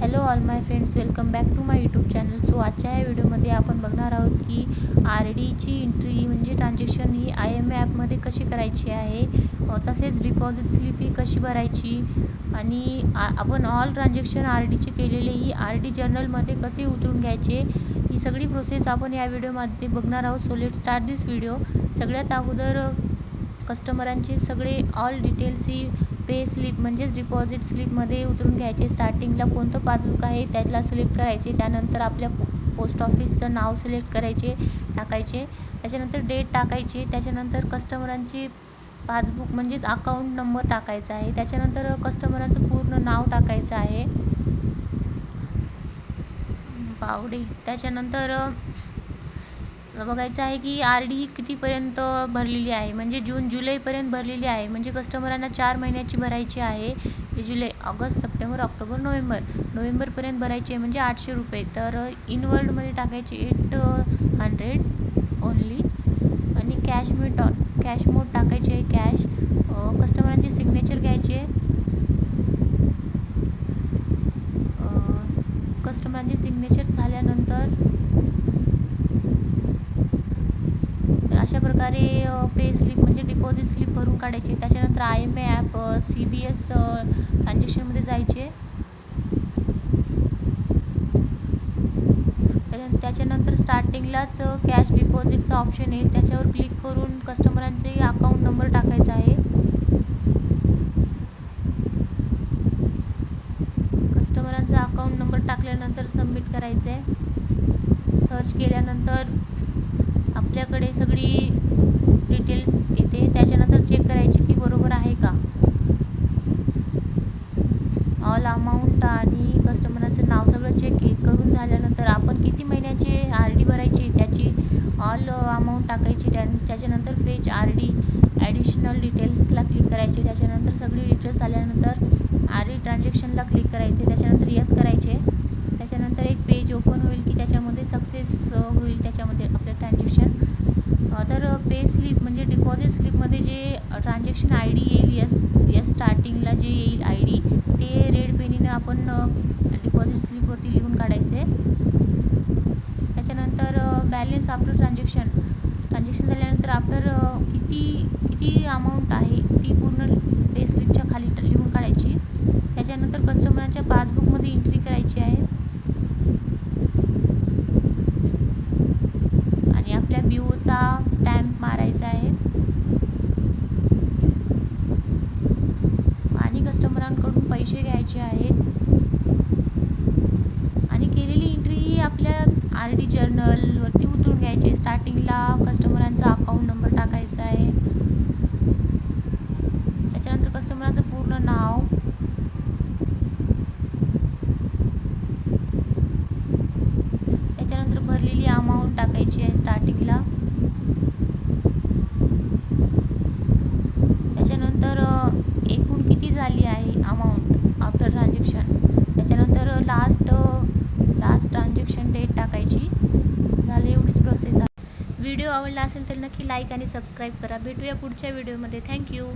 Hello all my friends welcome back to my YouTube channel so आजच्या या व्हिडिओमध्ये आपण बघणार आहोत की आर डीची एंट्री म्हणजे ट्रान्झॅक्शन ही आय एम ॲपमध्ये कशी करायची आहे. तसेच डिपॉझिट स्लिप ही कशी भरायची आणि आपण ऑल ट्रान्झॅक्शन आर डीचे केलेले ही आर डी जर्नलमध्ये कसे उतरून घ्यायचे ही सगळी प्रोसेस आपण या व्हिडिओमध्ये बघणार आहोत. So let start this video सगळ्यात अगोदर कस्टमरांचे सगळे ऑल डिटेल्स ही पे स्लिप म्हणजेच डिपॉझिट स्लिपमध्ये उतरून घ्यायचे. स्टार्टिंगला कोणतं पासबुक आहे त्यातला सिलेक्ट करायचे. त्यानंतर आपल्या पोस्ट ऑफिसचं नाव सिलेक्ट करायचे टाकायचे. त्याच्यानंतर डेट टाकायची. त्याच्यानंतर कस्टमरांची पासबुक म्हणजेच अकाउंट नंबर टाकायचा आहे. त्याच्यानंतर कस्टमरांचं पूर्ण नाव टाकायचं आहे. बावडे. त्याच्यानंतर बघायचं आहे की आर डी ही कितीपर्यंत भरलेली आहे? म्हणजे जून जुलैपर्यंत भरलेली आहे. म्हणजे कस्टमरांना चार महिन्याची भरायची आहे. ते जुलै ऑगस्ट सप्टेंबर ऑक्टोबर नोव्हेंबर. नोव्हेंबरपर्यंत भरायची आहे म्हणजे आठशे रुपये. तर इनवर्ल्डमध्ये टाकायचे एट हंड्रेड ओनली. आणि कॅश मिट कॅश मोड टाकायचे आहे कॅश. कस्टमरांचे सिग्नेचर घ्यायचे कस्टमरांचे सिग्नेचर झाल्यानंतर अशा प्रकारे पे स्लिप म्हणजे डिपॉझिट स्लिप भरून काढायची. त्याच्यानंतर I M A app C B S ट्रान्झॅक्शनमध्ये जायचे. त्याच्यानंतर स्टार्टिंगलाच कॅश डिपॉझिटचा ऑप्शन येईल. त्याच्यावर क्लिक करून कस्टमरांचे अकाउंट नंबर टाकायचा आहे. कस्टमरांचा अकाउंट नंबर टाकल्यानंतर सबमिट करायचं आहे सर्च केल्यानंतर आपल्याकडे सगळी डिटेल्स येते त्याच्यानंतर चेक करायची की बरोबर आहे का? ऑल अमाऊंट आणि कस्टमरांचं नाव सगळं चेक करून झाल्यानंतर आपण किती महिन्याचे आर डी भरायची त्याची ऑल अमाऊंट टाकायची त्या त्याच्यानंतर पेज आर डी ॲडिशनल डिटेल्सला क्लिक करायचे. त्याच्यानंतर सगळी डिटेल्स आल्यानंतर आर डी ट्रान्झॅक्शनला क्लिक करायचे. त्याच्यानंतर यस करायचे. त्याच्यानंतर एक पेज ओपन होईल की त्याच्यामध्ये सक्सेस होईल त्याच्यामध्ये. पे स्लिप म्हणजे डिपॉझिट स्लिपमध्ये जे ट्रान्झॅक्शन आय डी येईल यस यस स्टार्टिंगला जे येईल आय डी ते रेड पेनीनं आपण डिपॉझिट स्लिपवरती लिहून काढायचे. त्याच्यानंतर बॅलेन्स आफ्टर ट्रान्झॅक्शन ट्रान्झॅक्शन झाल्यानंतर आफ्टर किती किती अमाऊंट आहे ती पूर्ण पे स्लिपच्या खाली लिहून काढायची. त्याच्यानंतर कस्टमरांच्या पासबुकमध्ये एंट्री करायची आहे आणि आपल्या बिओचा स्टॅम्प मारायचा आहे आणि कस्टमरांकडून पैसे घ्यायचे आहेत आणि केलेली एंट्री ही आपल्या आर डी जर्नलवरती उतरून घ्यायची स्टार्टिंगला कस्टमरांचा अकाउंट नंबर टाकायचा आहे. त्याच्यानंतर कस्टमरांचं पूर्ण नाव. त्याच्यानंतर भरलेली अमाऊंट टाकायची आहे स्टार्ट त्याच्यानंतर एकूण किती झाली आहे अमाऊंट आफ्टर ट्रान्झॅक्शन त्याच्यानंतर लास्ट लास्ट ट्रान्झॅक्शन डेट टाकायची झालं एवढीच प्रोसेस आहे व्हिडिओ आवडला असेल तर नक्की लाईक आणि सबस्क्राईब करा. भेटूया पुढच्या व्हिडिओमध्ये. थँक्यू